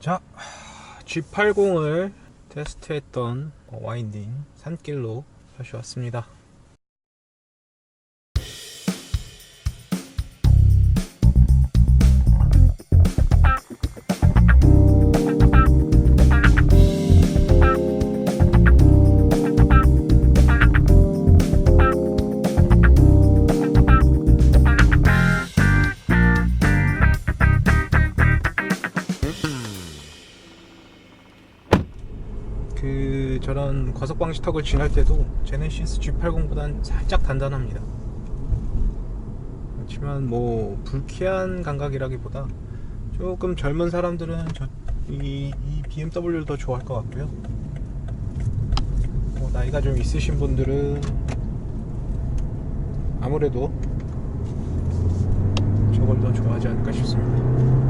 자, G80을 테스트했던 와인딩 산길로 다시 왔습니다. 과속 방지턱을 지날 때도 제네시스 G80보단 살짝 단단합니다. 그렇지만 뭐 불쾌한 감각이라기보다 조금 젊은 사람들은 저, 이, 이 BMW를 더 좋아할 것 같고요. 뭐 나이가 좀 있으신 분들은 아무래도 저걸 더 좋아하지 않을까 싶습니다.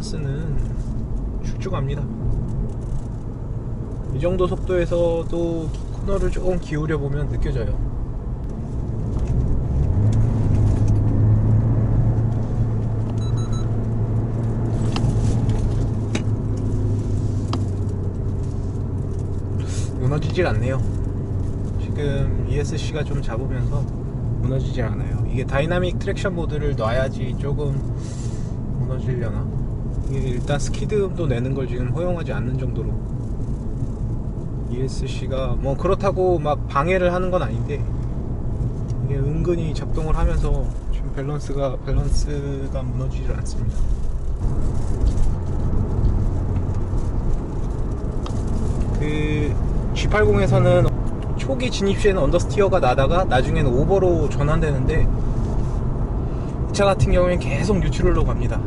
어, 밸런스는 축축합니다. 이 정도 속도에서도 코너를 조금 기울여 보면 느껴져요. 무너지질 않네요. 지금 ESC가 좀 잡으면서 무너지질 않아요. 이게 다이나믹 트랙션 모드를 놔야지 조금 무너지려나? 일단 스키드음도 내는 걸 지금 허용하지 않는 정도로 ESC가 뭐 그렇다고 막 방해를 하는 건 아닌데 이게 은근히 작동을 하면서 지금 밸런스가 밸런스가 무너지질 않습니다. 그 G80에서는 초기 진입 시에는 언더스티어가 나다가 나중에는 오버로 전환되는데 이 차 같은 경우에는 계속 뉴트럴로 갑니다.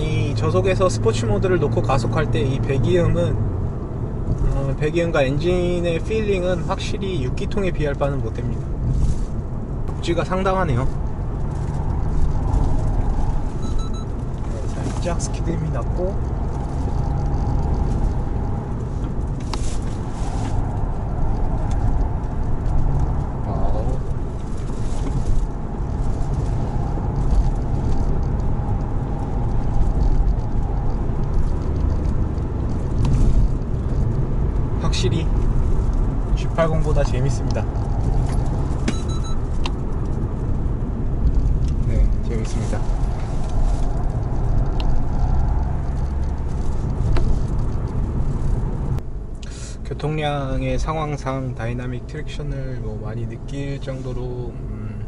이 저속에서 스포츠 모드를 놓고 가속할 때 이 배기음은 어, 배기음과 엔진의 필링은 확실히 6기통에 비할 바는 못됩니다. 복지가 상당하네요. 네, 살짝 스키드음이 났고 와우. 확실히 G80보다 재밌습니다. 네, 재밌습니다. 교통량의 상황상 다이나믹 트랙션을 뭐 많이 느낄 정도로 음,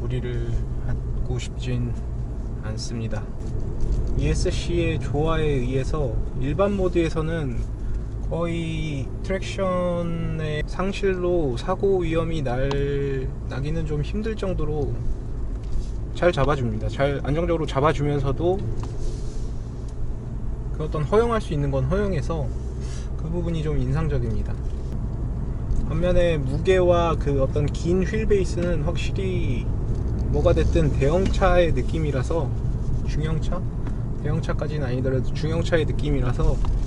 무리를 하고 싶진 않습니다. ESC의 조화에 의해서 일반 모드에서는 거의 트랙션의 상실로 사고 위험이 날 나기는 좀 힘들 정도로 잘 잡아줍니다. 잘 안정적으로 잡아주면서도 그 어떤 허용할 수 있는 건 허용해서 그 부분이 좀 인상적입니다. 반면에 무게와 그 어떤 긴 휠 베이스는 확실히 뭐가 됐든 대형차의 느낌이라서 중형차? 대형차까지는 아니더라도 중형차의 느낌이라서 어,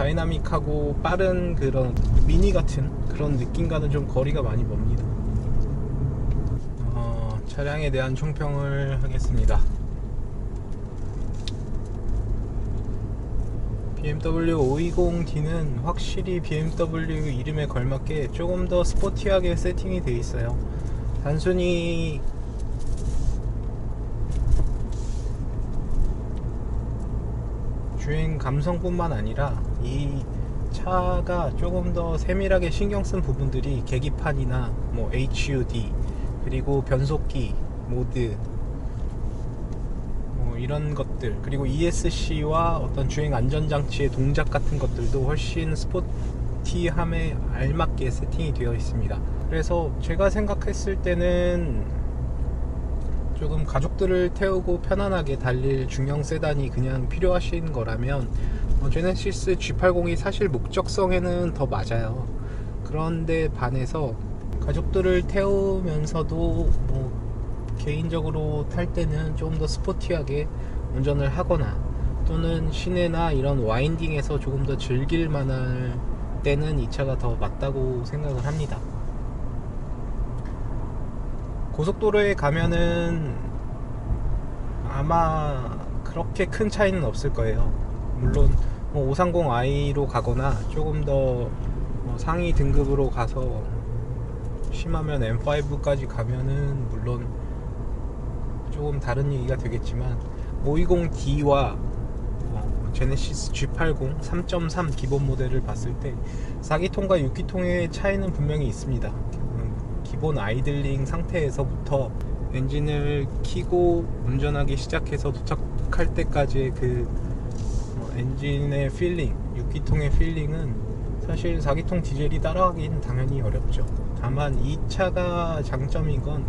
다이나믹하고 빠른 그런 미니 같은 그런 느낌과는 좀 거리가 많이 먼니다. 어, 차량에 대한 총평을 하겠습니다. BMW 520D는 확실히 BMW 이름에 걸맞게 조금 더 스포티하게 세팅이 되어 있어요. 단순히 주행 감성뿐만 아니라 이 차가 조금 더 세밀하게 신경 쓴 부분들이 계기판이나 뭐 HUD 그리고 변속기 모드 뭐 이런 것들 그리고 ESC와 어떤 주행 안전 장치의 동작 같은 것들도 훨씬 스포티함에 알맞게 세팅이 되어 있습니다. 그래서 제가 생각했을 때는 조금 가족들을 태우고 편안하게 달릴 중형 세단이 그냥 필요하신 거라면 어, 제네시스 G80이 사실 목적성에는 더 맞아요. 그런데 반해서 가족들을 태우면서도 뭐 개인적으로 탈 때는 좀 더 스포티하게 운전을 하거나 또는 시내나 이런 와인딩에서 조금 더 즐길 만할 때는 이 차가 더 맞다고 생각을 합니다. 고속도로에 가면은 아마 그렇게 큰 차이는 없을 거예요. 물론 뭐 530i로 가거나 조금 더 뭐 상위 등급으로 가서 심하면 M5까지 가면은 물론 조금 다른 얘기가 되겠지만 520D와 어, 제네시스 G80 3.3 기본 모델을 봤을 때 4기통과 6기통의 차이는 분명히 있습니다. 음, 기본 아이들링 상태에서부터 엔진을 키고 운전하기 시작해서 도착할 때까지의 그 어, 엔진의 필링, 6기통의 필링은 사실 4기통 디젤이 따라가기는 당연히 어렵죠. 다만 이 차가 장점인 건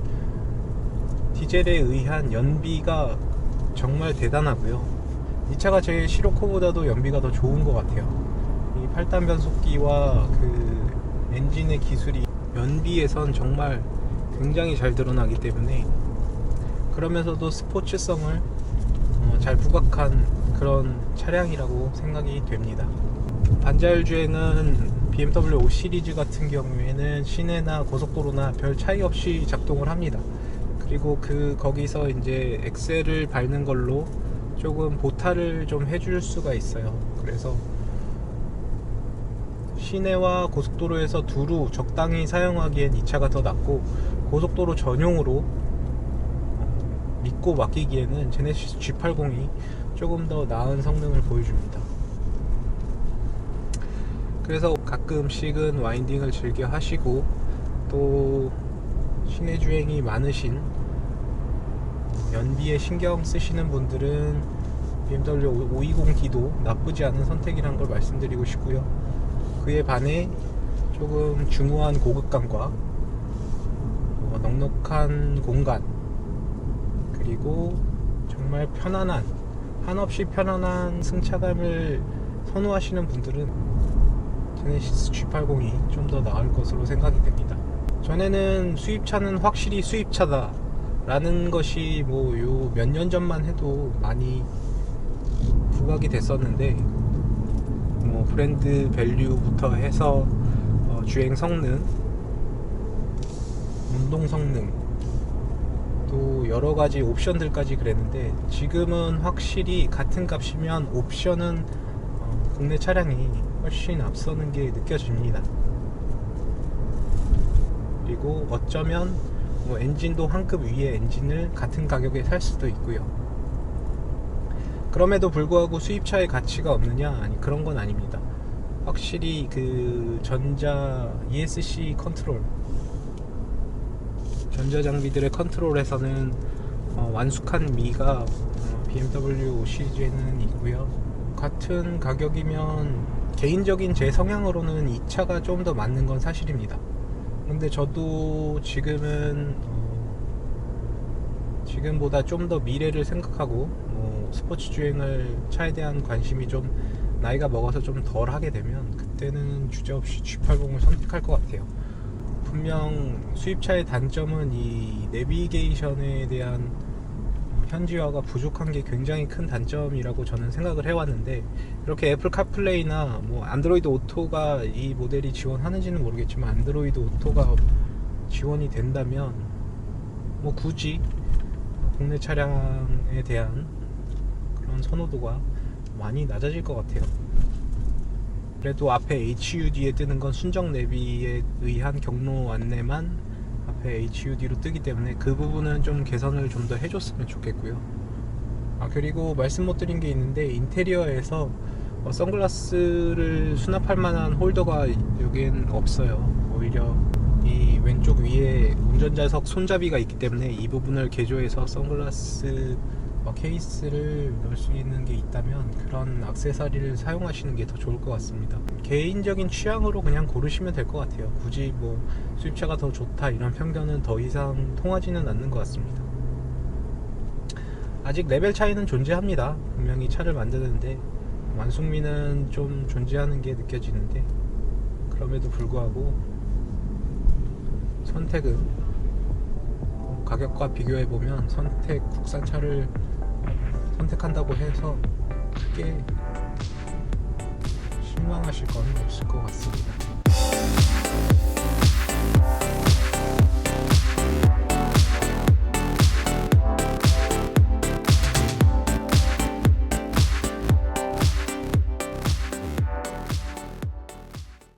디젤에 의한 연비가 정말 대단하고요. 이 차가 제 시로코보다도 연비가 더 좋은 것 같아요. 이 8단 변속기와 그 엔진의 기술이 연비에선 정말 굉장히 잘 드러나기 때문에 그러면서도 스포츠성을 어, 잘 부각한 그런 차량이라고 생각이 됩니다. 반자율 주행은 BMW 5 시리즈 같은 경우에는 시내나 고속도로나 별 차이 없이 작동을 합니다. 그리고 그 거기서 이제 엑셀을 밟는 걸로 조금 보타를 좀 해줄 수가 있어요. 그래서 시내와 고속도로에서 두루 적당히 사용하기엔 이 차가 더 낫고 고속도로 전용으로 어, 믿고 맡기기에는 제네시스 G80이 조금 더 나은 성능을 보여줍니다. 그래서 가끔씩은 와인딩을 즐겨 하시고 또 시내 주행이 많으신 연비에 신경 쓰시는 분들은 BMW 520D도 나쁘지 않은 선택이라는 걸 말씀드리고 싶고요. 그에 반해 조금 중후한 고급감과 어, 넉넉한 공간 그리고 정말 편안한 한없이 편안한 승차감을 선호하시는 분들은 제네시스 G80이 좀 더 나을 것으로 생각이 됩니다. 전에는 수입차는 확실히 수입차다 라는 것이 뭐 요 몇 년 전만 해도 많이 부각이 됐었는데 뭐 브랜드 밸류부터 해서 어, 주행 성능, 운동 성능 또 여러 가지 옵션들까지 그랬는데 지금은 확실히 같은 값이면 옵션은 어, 국내 차량이 훨씬 앞서는 게 느껴집니다. 그리고 어쩌면 뭐 엔진도 한 급 위의 엔진을 같은 가격에 살 수도 있고요. 그럼에도 불구하고 수입차의 가치가 없느냐? 아니 그런 건 아닙니다. 확실히 그 전자 ESC 컨트롤 전자 장비들의 컨트롤에서는 어, 완숙한 미가 어, BMW 5 시리즈에는 있고요. 같은 가격이면 개인적인 제 성향으로는 이 차가 좀 더 맞는 건 사실입니다. 근데 저도 지금은 어, 지금보다 좀 더 미래를 생각하고 뭐 스포츠 주행을 차에 대한 관심이 좀 나이가 먹어서 좀 덜 하게 되면 그때는 주저 없이 G80을 선택할 것 같아요. 분명 수입차의 단점은 이 내비게이션에 대한 현지화가 부족한 게 굉장히 큰 단점이라고 저는 생각을 해왔는데 이렇게 애플 카플레이나 뭐 안드로이드 오토가 이 모델이 지원하는지는 모르겠지만 안드로이드 오토가 지원이 된다면 뭐 굳이 국내 차량에 대한 그런 선호도가 많이 낮아질 것 같아요. 그래도 앞에 HUD에 뜨는 건 순정 내비에 의한 경로 안내만 앞에 HUD로 뜨기 때문에 그 부분은 좀 개선을 좀 더 해줬으면 좋겠고요. 아 그리고 말씀 못 드린 게 있는데 인테리어에서 어, 선글라스를 수납할 만한 홀더가 여기엔 없어요. 오히려 운전자석 손잡이가 있기 때문에 이 부분을 개조해서 선글라스 어, 케이스를 넣을 수 있는 게 있다면 그런 악세사리를 사용하시는 게 더 좋을 것 같습니다. 개인적인 취향으로 그냥 고르시면 될 것 같아요. 굳이 뭐 수입차가 더 좋다 이런 편견은 더 이상 통하지는 않는 것 같습니다. 아직 레벨 차이는 존재합니다. 분명히 차를 만드는데 완숙미는 좀 존재하는 게 느껴지는데 그럼에도 불구하고 선택은 가격과 비교해 보면 선택 국산차를 선택한다고 해서 크게 실망하실 건 없을 것 같습니다.